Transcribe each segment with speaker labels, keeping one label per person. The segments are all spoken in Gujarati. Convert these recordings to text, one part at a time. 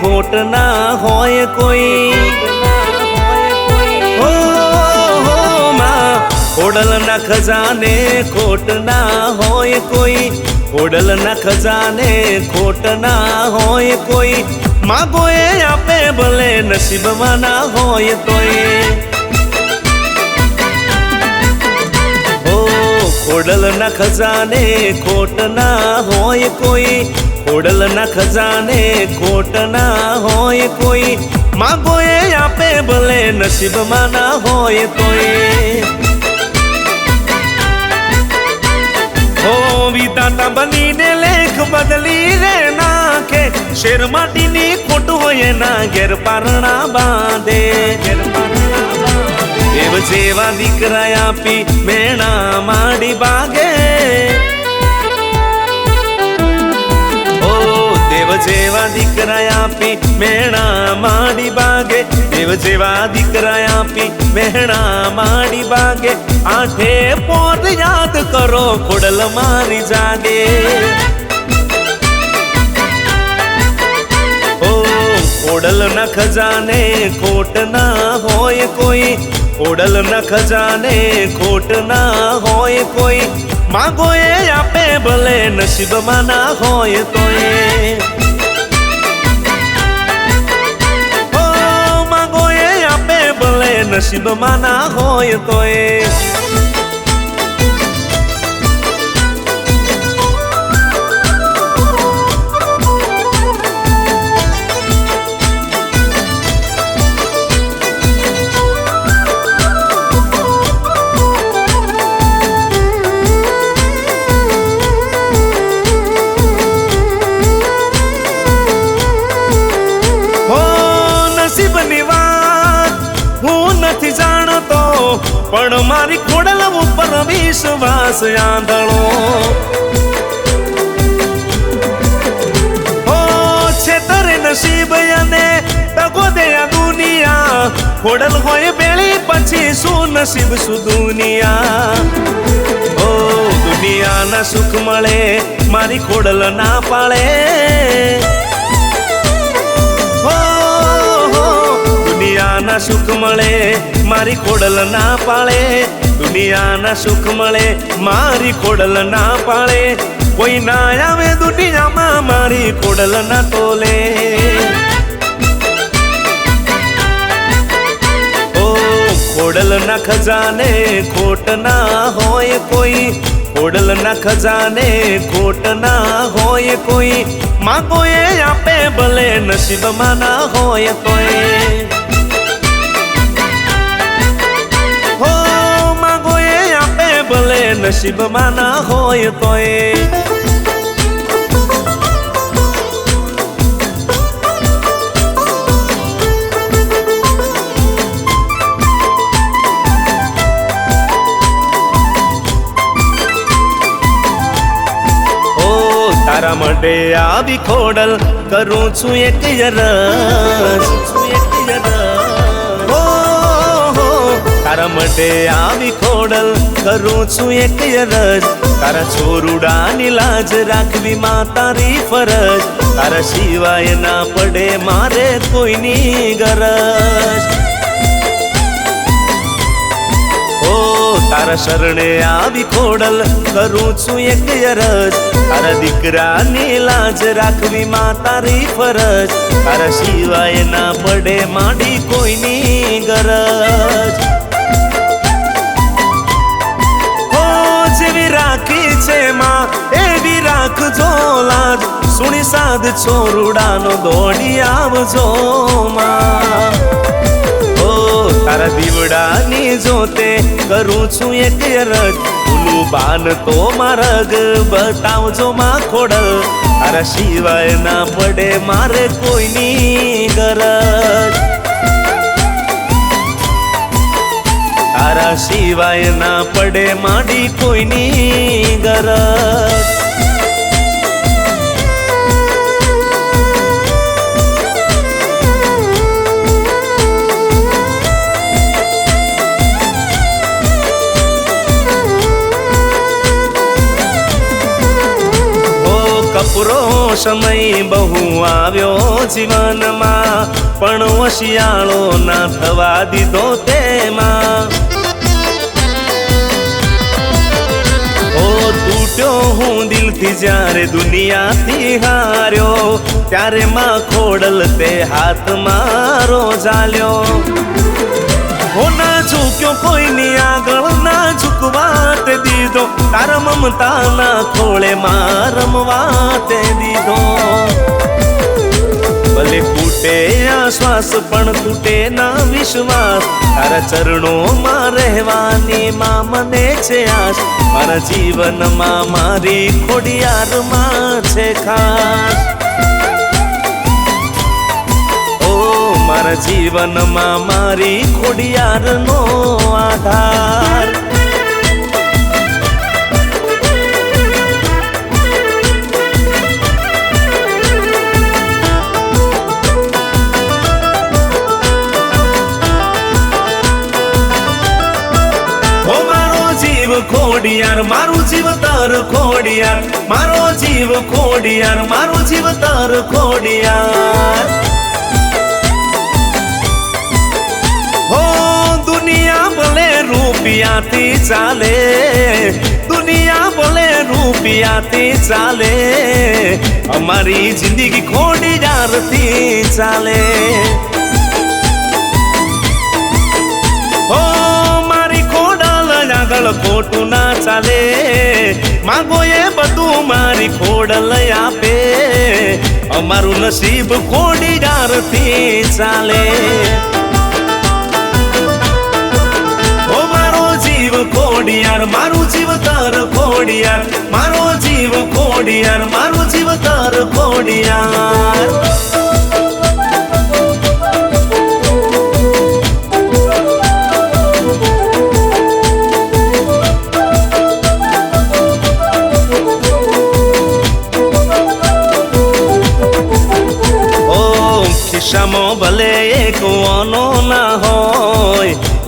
Speaker 1: ખોટ ના હોય કોઈ. હો, હો, માં. ખોડલના ખજાને ખોટ ના હોય કોઈ. ખોડલના ખજાને ખોટ ના હોય કોઈ. માગો એ આપે ભલે નસીબમાં ના હોય તોય. ખોડલના ખજાને ખોટ ના હોય કોઈ. ખોડલના ખજાને ખોટ ના હોય કોઈ. માગો એ આપે ભલે નસીબમાં ના હોય તોય વિધાતા બનીને લેખ બદલી રે નાખે. શેર માટીની ખોટ હોય ના ઘેર પારણા બાંધે. ઘેર પારણા બાંધે. દેવ જેવા દીકરા આપી મેણા માડી બાગે જેવા દીકરા આપી, મેણા માડી બાગે. દેવ જેવા દીકરા આપી, મેણા માડી બાગે. આઠે પોત યાદ કરો, ખોડલ મારી જાગે. ઓ, ખોડલ ના ખજાને ખોટ ના હોય કોઈ. ખોડલ ના ખજાને ખોટ ના હોય કોઈ. માગો એ આપે ભલે નસીબમાં ના હોય તોય. shi bmana hoy આંધળો. હો છેતરે નસીબ અને તગો દે આ દુનિયા. ખોડલ હોય બેળી પછી શું નસીબ શું દુનિયા? ઓ દુનિયાના સુખ મળે, મારી ખોડલ ના પાળે. દુનિયાના સુખ મળે, મારી ખોડલ ના પાળે. દુનિયાના સુખ મળે, મારી ખોડલ ના પાળે. કોઈ ના આવે દુનિયામાં, મારી ખોડલ ના તોલે. ઓ, ખોડલ ના ખજાને ખોટ ના હોય કોઈ. ખોડલ ના ખજાને ખોટ ના હોય કોઈ. માગો એ આપે ભલે નસીબમાં ના હોય તોય નસીબમાં ના હોય તોય. તારા માટે આવી ખોડલ કરું છું એક યરસ તારા માટે આવી ખોડલ કરું છું એક યરજ. તારા છોરુડાની લાજ રાખવી માં તારી ફરજ. તારા સિવાય ના પડે મારે કોઈની ગરજ. ઓ, તારા શરણે આવી ખોડલ કરું છું એક અરજ તારા દીકરાની લાજ રાખવી માં તારી ફરજ. તારા સિવાય ના પડે માડી કોઈની ગરજ. છે માં એવી રાખજો લાજ. સુણી સાદ છોરુડાનો દોડી આવજો માં. ઓ, તારા દીવડાની જોતે કરું છું એક અરજ ભૂલું બાન તો મારગ બતાવજો માં ખોડલ. તારા સિવાય ના પડે મારે કોઈની ગરજ. તારા સિવાય ના પડે માડી કોઈની ગરજ. કપરો, સમય બહુ આવ્યો જીવનમાં, પણ શિયાળો ના થવા દીધો તેમાં. હું દિલથી જ્યારે દુનિયાથી હાર્યો, ત્યારે માં ખોડલ તે હાથ મારો ઝાલ્યો હો ના ઝૂક્યો કોઈની આગળ, ના ઝૂકવા તે દીધો. તાર મમતા ના ખોળે માં રમવા તે દીધો. ભલે તૂટે આ શ્વાસ પણ તૂટે ના વિશ્વાસ. તારા ચરણોમાં રહેવાની માં મને છે આશ. મારા જીવનમાં મારી ખોડિયારમાં છે ખાસ. ઓ, મારા જીવનમાં મારી ખોડિયારનો આધાર. ખોડિયાર મારું જીવ તર ખોડિયાર મારો જીવ ખોડિયાર મારું જીવ તર ખોડિયાર હો દુનિયા ભલે રૂપિયાથી ચાલે દુનિયા ભલે રૂપિયાથી ચાલે અમારી જિંદગી ખોડિયારથી ચાલે આગળ ખોટું ના ચાલે. માગો એ બધું મારી ખોડલ આપે. અમારું નસીબ ખોડીદારથી ચાલે. ઓ મારો જીવ ખોડિયાર, મારું જીવ તર ખોડિયાર. મારો જીવ ખોડિયાર, મારું જીવ તર ખોડિયાર.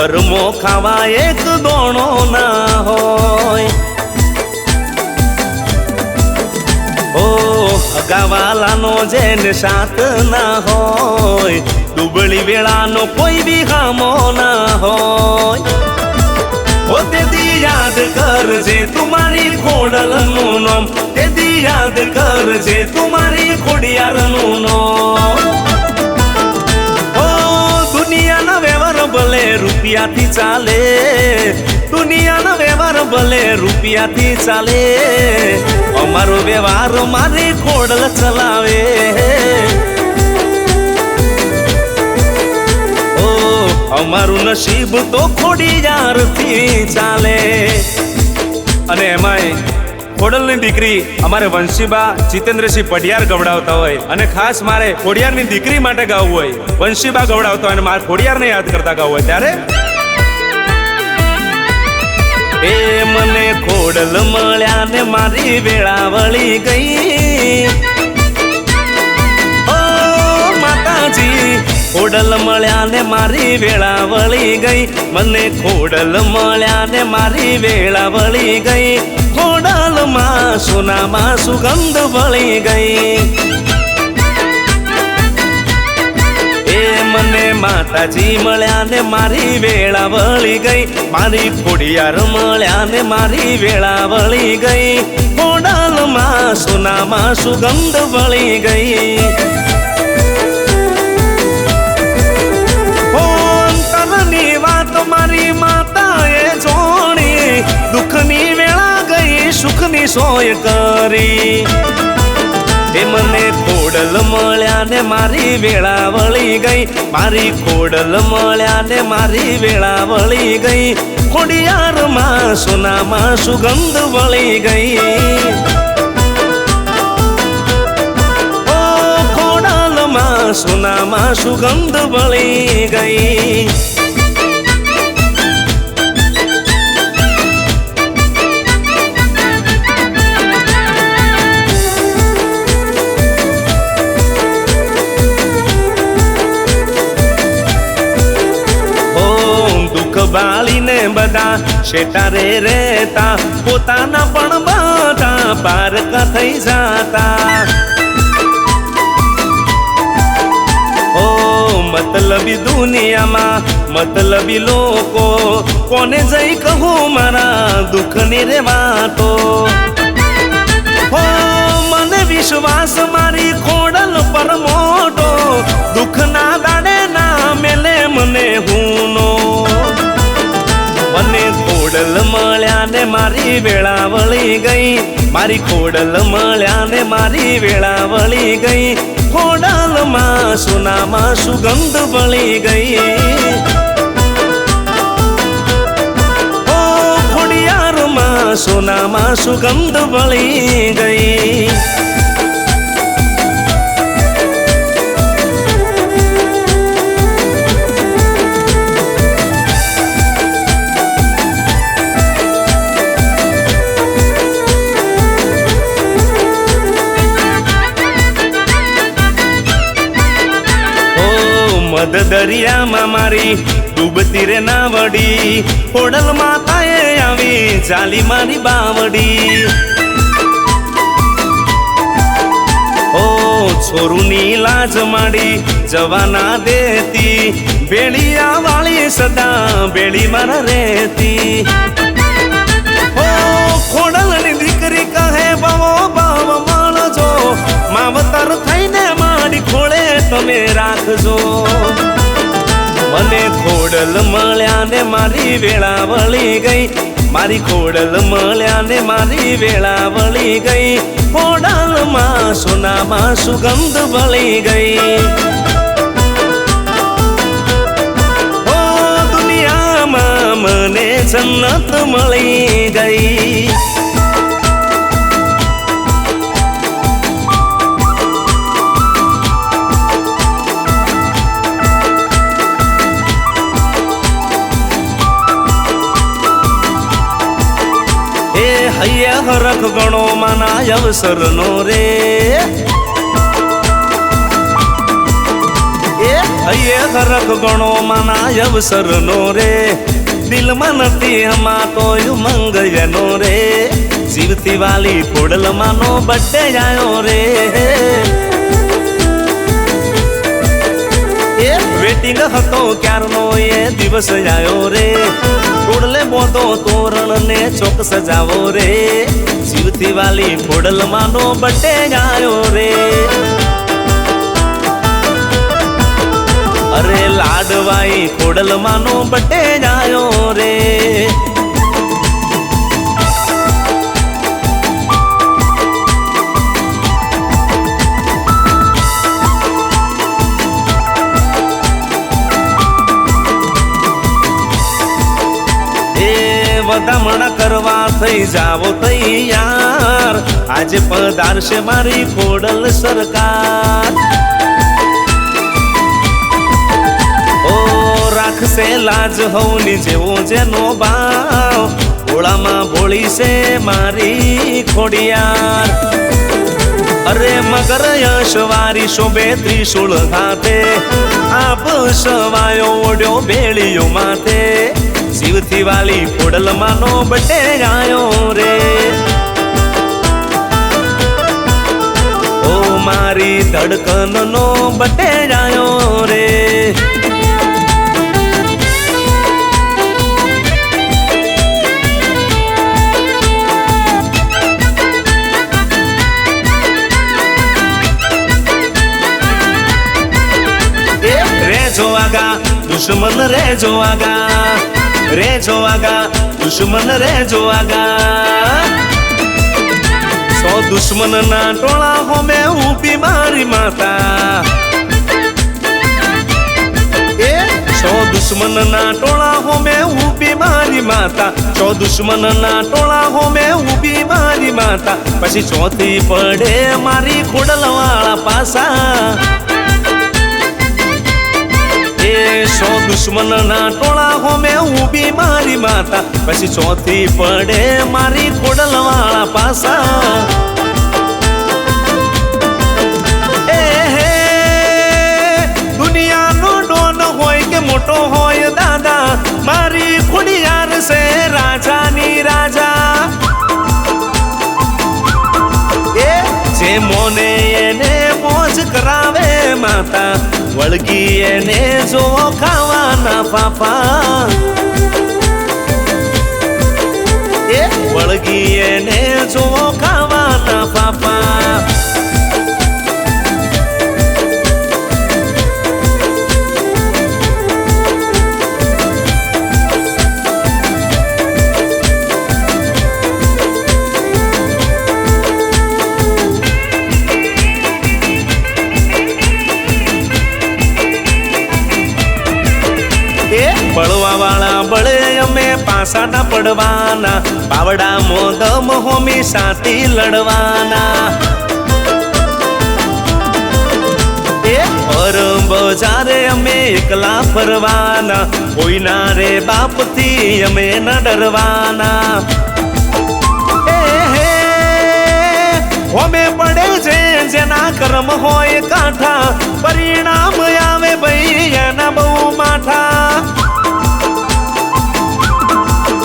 Speaker 1: ગરમો ખાવા એક દોણો ના હોય. ઓ, અગાવાલાનો જેન સાથ ના હોય, દુબળી વેળાનો કોઈ બી હામો ના હોય. ઓ, તેથી યાદ કરજે તુમારી ખોડલનું નામ, તેથી યાદ કરજે તુમારી ખોડિયારનું નામ. ઓ દુનિયાના વ્યવહાર ભલે રૂપિયાથી ચાલે, દુનિયાનો વ્યવહાર ભલે રૂપિયાથી ચાલે. અમારો વ્યવહાર મારી ખોડલ ચલાવે. ઓ, અમારું નસીબ તો ખોડી યારથી ચાલે. અને એમાંય ખોડલની દીકરી અમારે વંશીબા જીતેન્દ્રસિંહ પઢિયાર ગવડાવતા હોય અને ખાસ મારે ખોડિયારની દીકરી માટે ગાવું હોય. વંશીબા ગવડાવતા હોય અને મારે ખોડિયારને યાદ કરતા ગાવું હોય. ત્યારે? એ મને ખોડલ મળ્યા ને મારી વેળા વળી ગઈ. ઓ માતાજી, ખોડલ મળ્યા ને મારી વેળા વળી ગઈ. મને ખોડલ મળ્યા ને મારી વેળા વળી ગઈ. ખોડલમાં સોનામાં સુગંધ વળી ગઈ મને માતાજી મળ્યા ને મારી વેળા વળી ગઈ મારી ખોડિયાર મળ્યા ને મારી વેળા વળી ગઈ ખોડલમાં સોનામાં સુગંધ વળી ગઈ મારી માતાએ જોણી દુઃખની સુખની સોય કરી. એ મને કોડલ મળ્યા ને મારી વેળા વળી ગઈ. મારી કોડલ મળ્યા ને મારી વેળા વળી ગઈ. ખોડિયારમાં સોનામાં સુગંધ વળી ગઈ. સોનામાં સુગંધ વળી ગઈ. બધા શેટારે રહેતા, પોતાના પણ બાતા પારકા થઈ જાતા. ઓ મતલબી દુનિયામાં, મતલબી લોકો, કોને જઈ કહું મારા દુઃખની રે વાતો? મને વિશ્વાસ મારી ખોડલ પર મોટો, દુઃખના દાડે ના મેલે મળ્યા ને મારી વેળા વળી ગઈ. મારી ખોડલ મળ્યા ને મારી વેળા વળી ગઈ. ખોડલમાં સોનામાં સુગંધ વળી ગઈ. ઓ ખોડિયારમાં સોનામાં સુગંધ વળી ગઈ. મદ દરિયામાં મારી ડૂબતી રે નાવડી. ખોડલ માતાએ આવી ચાલી મારી બાવડી. ઓ છોરુની લાજ માડી જવાના દેતી. બેડિયા વાળી સદા બેડી મારા રહેતી. ઓ ખોડલની દીકરી કહે, બાવો, બાવ, માણજો. માવતર થઈને મારી ખોળે તમે રાખજો. મને ખોડલ મળ્યા ને મારી વેળા વળી ગઈ. મારી ખોડલ મળ્યા ને મારી વેળા વળી ગઈ. ખોડલમાં સોનામાં સુગંધ વળી ગઈ. દુનિયામાં મને જન્નત મળી ગઈ. હૈયા હરખ ગણો માના અવસરનો રે. એ હૈયે હરખ ગણો માના અવસરનો રે. દિલમાં નથી હમા તો મંગયનો રે. જીવતી વાલી ખોડલમાંનો બટે આયો રે. વેટિંગ હતો ક્યારનો એ દિવસ આવ્યો રે? ખોડલે બોધો તોરણ ને ચોક સજાવો રે. જીવતી વાલી ફોડલ માનો બટે આવ્યો રે. અરે લાડવાઈ ખોડલમાંનો બટે જાયો રે. વધામણા કરવા થઈ જાવો તૈયાર. આજે પધારશે મારી ફોડલ સરકાર. ઓ, રાખશે લાજ હવની જેવો જેનો ભાવ. ભોળામાં ભોળી છે મારી ખોડિયાર. અરે મગર યશવારી શોભે ત્રિશુળ હાથે. આપ સવાયો ઓડ્યો બેળીઓ માથે. શિવથી વાલી ખોડલમાંનો બટે આયો રે. ઓ મારી ધડકનનો બટે આયો રે જોવાગા દુશ્મન રે જોવાગા રે જોવાગા, દુશ્મન રે જોવાગા. સો દુશ્મન ના ટોળા હોમે ઊભી મારી માતા. એ? સો દુશ્મન ના ટોળા હોમે ઊભી મારી માતા. સો દુશ્મન ના ટોળા હોમે ઊભી મારી માતા. પછી ચોથી પડે મારી ખોડલ વાળા પાસા. એ સો દુશ્મન ના ટોળા હોમે ઊભી મારી માતા. પછી ચોથી પડે મારી ખોડલ વાળા પાસા દુનિયાનો ડોન હોય કે મોટો હોય દાદા, મારી ખુડિયાર છે રાજાની રાજા. એ મોને એને મોજ કરાવે માતા. વળગી એને જો ખાવાના પાપા વળગી એને જો ખાવાના પાપા અમે ના પડવાના પાવડા મોદમ હોમી સાથી લડવાના. એ પર બજારે અમે એકલા ફરવાના, કોઈના રે બાપથી અમે ન ડરવાના. હોમે પડે છે જેના કર્મ હોય કાંઠા, પરિણામ આવે ભાઈ એના બહુ માઠા.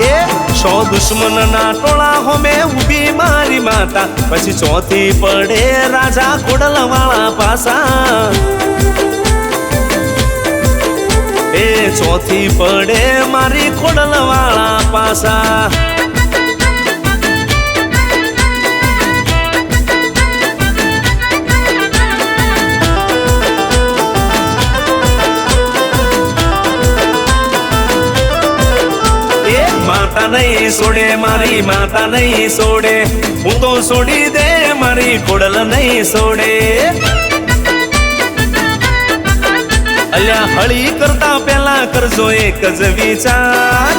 Speaker 1: એ? સો દુશ્મન ના ટોળા હોમે ઊભી મારી માતા. પછી ચોથી પડે રાજા ખોડલ વાળા પાસા. એ ચોથી પડે મારી ખોડલ વાળા પાસા. નહીં છોડે, મારી માતા નહીં છોડે. હું તો છોડી દે, મારી કોડલ નહીં છોડે. અલ્યા, હળી કરતા પેલા કરજો એક જ વિચાર.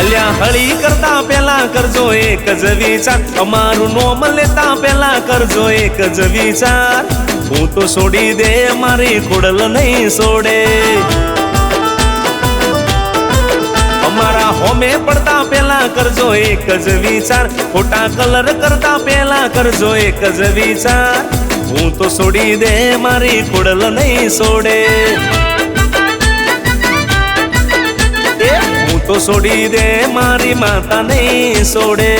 Speaker 1: અલ્યા, હળી કરતા પેલા કરજો એક જ વિચાર. અમારું નોમ લેતા પેલા કરજો એક જ વિચાર. હું તો છોડી દે, મારી કુડલ નહીં છોડે. કરજો એક જ વિચાર. ખોટા કલર કરતા પેલા કરજો એક જ વિચાર. હું તો છોડી દે, મારી ખોડલ નહીં છોડે. હું તો છોડી દે, મારી માતા નહીં છોડે.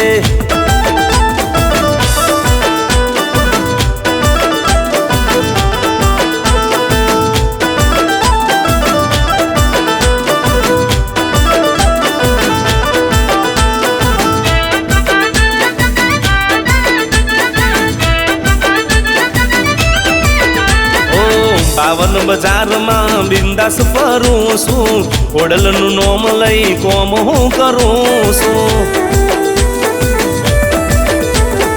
Speaker 1: પાવન બજારમાં બિંદાસ ફરું છું. ખોડલનું નોમ લઈ કોમ હું કરું છું.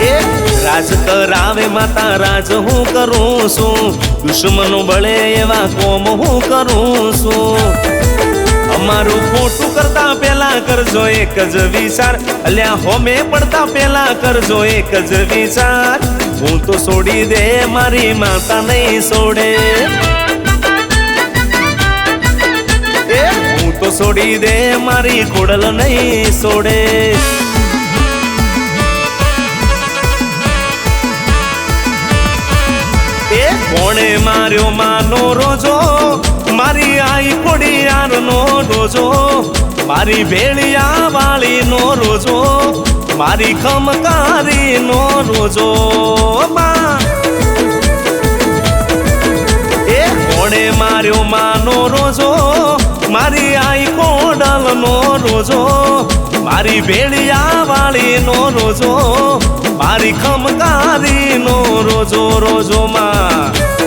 Speaker 1: એ રાજ કરાવે માતા, રાજ હું કરું છું. દુશ્મનો બળે એવા કોમ હું કરું છું. અમારું ખોટું કરતા પેલા કરજો એક જ વિચાર. અલ્યા હોમે પડતા પેલા કરજો એક જ વિચાર. હું તો છોડી દે મારી માતા નહીં છોડે. હું તો છોડી દે મારી કોડલ નહીં છોડે. એ? કોણે માર્યો માનો રોજો? મારી આઈ ખોડિયાર નો રોજો મારી ભેળિયા વાળી નો રોજો? મારી ખમકારી નો રોજો એ કોણે માર્યો માનો રોજો મારી આઈ કોડલ નો રોજો મારી ભેળિયા વાળી નો રોજો મારી ખમકારી નો રોજો રોજો માં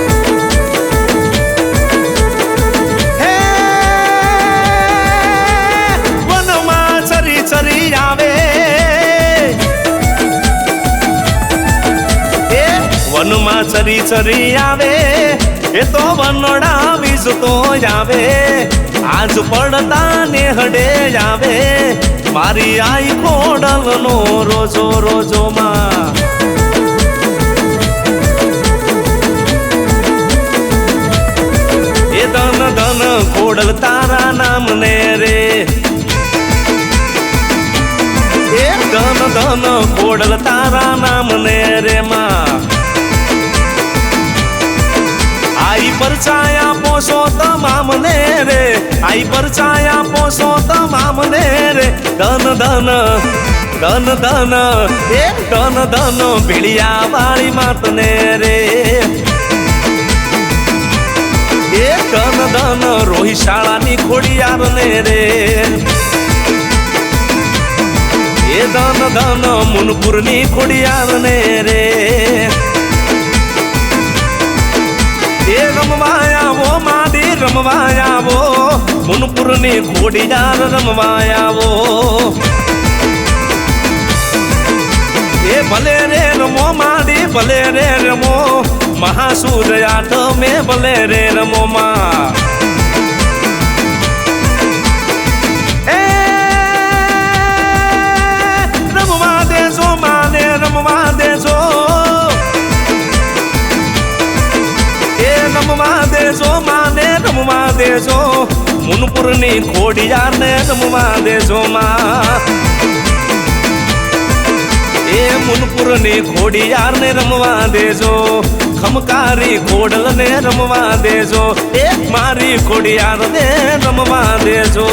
Speaker 1: ચરી ચરી આવે, એ તો વનડા વીજતો આવે આજ પડતા ને હડે આવે મારી આઈ ખોડલ નો રોજો રોજો માં એ ધન ધન ખોડલ તારા નામ ને રે. એ ધન ધન ખોડલ તારા નામ ને રે માં. આઈ પરચાયા પોસો તમામ ને રે. આઈ પરચાયા પોસો તમામ ને રે. ધન ધન ધન ધન, એ ધન ધન ભીડિયા વાળી માતને રે. એ ધન ધન, રોહી શાળાની ખોડિયાર ને રે. એ ધન ધન મુનપુરની ખોડિયાર ને રે. રમવા આવો માડી રમવા આવો મુનપુરની ખોડિયાર રમવા આવો એ ભલે રે રમો માડી ભલે રે રમો. મહાસુર આઠ મે ભલે રે રમો, માં. રમવા દેજો માને રમવા દેજો. રમવા દેજો. મુનપુરની ખોડિયારને રમવા દેજો માં. એ મુનપુરની ખોડિયારને રમવા દેજો. ખમકારી ખોડલને રમવા દેજો. એ મારી ખોડિયારને રમવા દેજો.